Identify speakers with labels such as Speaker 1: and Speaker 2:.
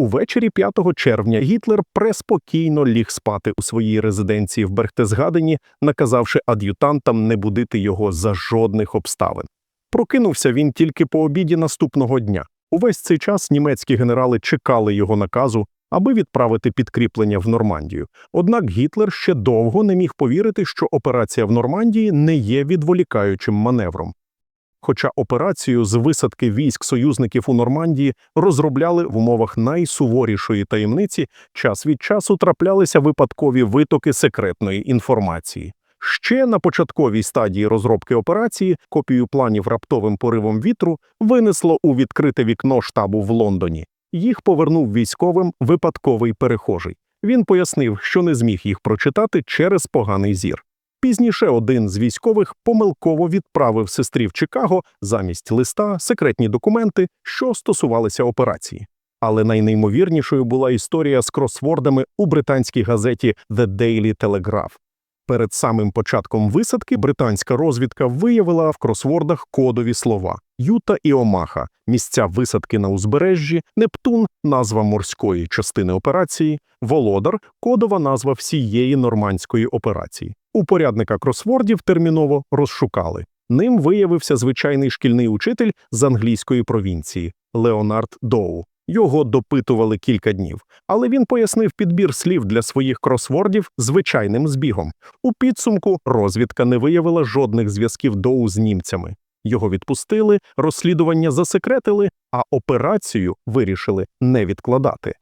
Speaker 1: Увечері 5 червня Гітлер преспокійно ліг спати у своїй резиденції в Берхтесгадені, наказавши ад'ютантам не будити його за жодних обставин. Прокинувся він тільки по обіді наступного дня. Увесь цей час німецькі генерали чекали його наказу, аби відправити підкріплення в Нормандію. Однак Гітлер ще довго не міг повірити, що операція в Нормандії не є відволікаючим маневром. Хоча операцію з висадки військ союзників у Нормандії розробляли в умовах найсуворішої таємниці, час від часу траплялися випадкові витоки секретної інформації. Ще на початковій стадії розробки операції копію планів раптовим поривом вітру винесло у відкрите вікно штабу в Лондоні. Їх повернув військовим випадковий перехожий. Він пояснив, що не зміг їх прочитати через поганий зір. Пізніше один з військових помилково відправив сестрі в Чикаго замість листа секретні документи, що стосувалися операції. Але найнеймовірнішою була історія з кросвордами у британській газеті The Daily Telegraph. Перед самим початком висадки британська розвідка виявила в кросвордах кодові слова Юта і Омаха, місця висадки на узбережжі, Нептун назва морської частини операції, Володар кодова назва всієї нормандської операції. Упорядника кросвордів терміново розшукали. Ним виявився звичайний шкільний учитель з англійської провінції Леонард Доу. Його допитували кілька днів, але він пояснив підбір слів для своїх кросвордів звичайним збігом. У підсумку розвідка не виявила жодних зв'язків Доу з німцями. Його відпустили, розслідування засекретили, а операцію вирішили не відкладати.